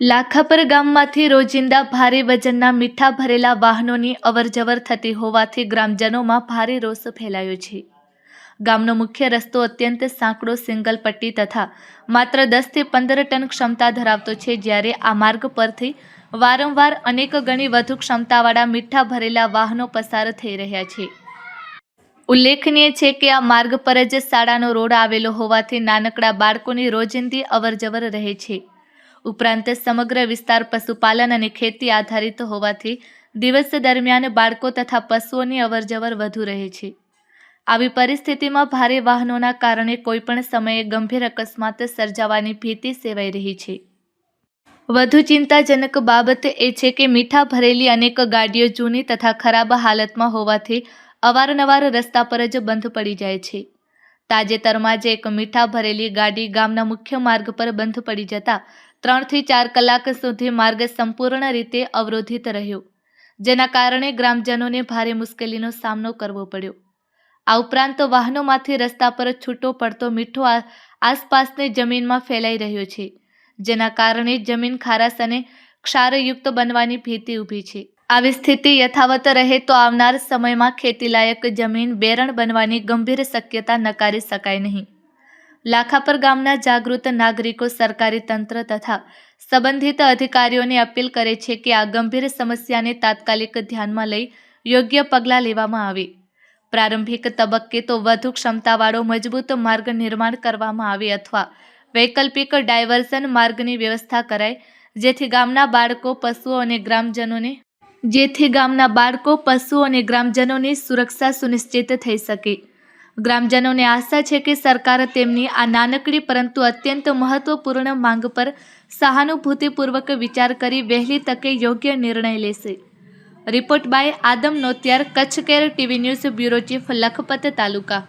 લાખાપર ગામમાંથી રોજિંદા ભારે વજનના મીઠા ભરેલા વાહનોની અવરજવર થતી હોવાથી ગ્રામજનોમાં ભારે રોષ ફેલાયો છે. ગામનો મુખ્ય રસ્તો અત્યંત સાંકડો સિંગલ પટ્ટી તથા માત્ર દસથી પંદર ટન ક્ષમતા ધરાવતો છે, જ્યારે આ માર્ગ પરથી વારંવાર અનેક ગણી વધુ ક્ષમતાવાળા મીઠા ભરેલા વાહનો પસાર થઈ રહ્યા છે. ઉલ્લેખનીય છે કે આ માર્ગ પર જ શાળાનો રોડ આવેલો હોવાથી નાનકડા બાળકોની રોજિંદી અવરજવર રહે છે. ઉપરાંત સમગ્ર વિસ્તાર પશુપાલન અને ખેતી આધારિત હોવાથી દિવસ દરમિયાન બાળકો તથા પશુઓની અવરજવર વધુ રહે છે. આવી પરિસ્થિતિમાં ભારે વાહનોના કારણે કોઈપણ સમયે ગંભીર અકસ્માત સર્જાવાની ભીતિ સેવાઈ રહી છે. વધુ ચિંતાજનક બાબત એ છે કે મીઠા ભરેલી અનેક ગાડીઓ જૂની તથા ખરાબ હાલતમાં હોવાથી અવારનવાર રસ્તા પર જ બંધ પડી જાય છે. તાજેતરમાં જ એક મીઠા ભરેલી ગાડી ગામના મુખ્ય માર્ગ પર બંધ પડી જતા ત્રણથી ચાર કલાક સુધી માર્ગ સંપૂર્ણ રીતે અવરોધિત રહ્યો, જેના કારણે ગ્રામજનોને ભારે મુશ્કેલીનો સામનો કરવો પડ્યો. આ ઉપરાંત વાહનોમાંથી રસ્તા પર છૂટો પડતો મીઠો આસપાસની જમીનમાં ફેલાઈ રહ્યો છે, જેના કારણે જમીન ખારાશ અને ક્ષારયુક્ત બનવાની ભીતિ ઊભી છે. આવી સ્થિતિ યથાવત રહે તો આવનાર સમયમાં ખેતીલાયક જમીન બેરણ બનવાની ગંભીર શક્યતા નકારી શકાય નહીં. લાખાપર ગામના જાગૃત નાગરિકો સરકારી તંત્ર તથા સંબંધિત અધિકારીઓને અપીલ કરે છે કે આ ગંભીર સમસ્યાને તાત્કાલિક ધ્યાનમાં લઈ યોગ્ય પગલાં લેવામાં આવે. પ્રારંભિક તબક્કે તો વધુ ક્ષમતાવાળો મજબૂત માર્ગ નિર્માણ કરવામાં આવે અથવા વૈકલ્પિક ડાયવર્ઝન માર્ગની વ્યવસ્થા કરાય, જેથી ગામના બાળકો, પશુઓ અને ગ્રામજનોને જેથી ગામના બાળકો, પશુઓ અને ગ્રામજનોની સુરક્ષા સુનિશ્ચિત થઈ શકે. ગ્રામજનોને આશા છે કે સરકાર તેમની આ નાનકડી પરંતુ અત્યંત મહત્વપૂર્ણ માંગ પર સહાનુભૂતિપૂર્વક વિચાર કરી વહેલી તકે યોગ્ય નિર્ણય લેશે. Report by Adam Notiyar, Kutch care TV news bureau chief, Lakhpat taluka.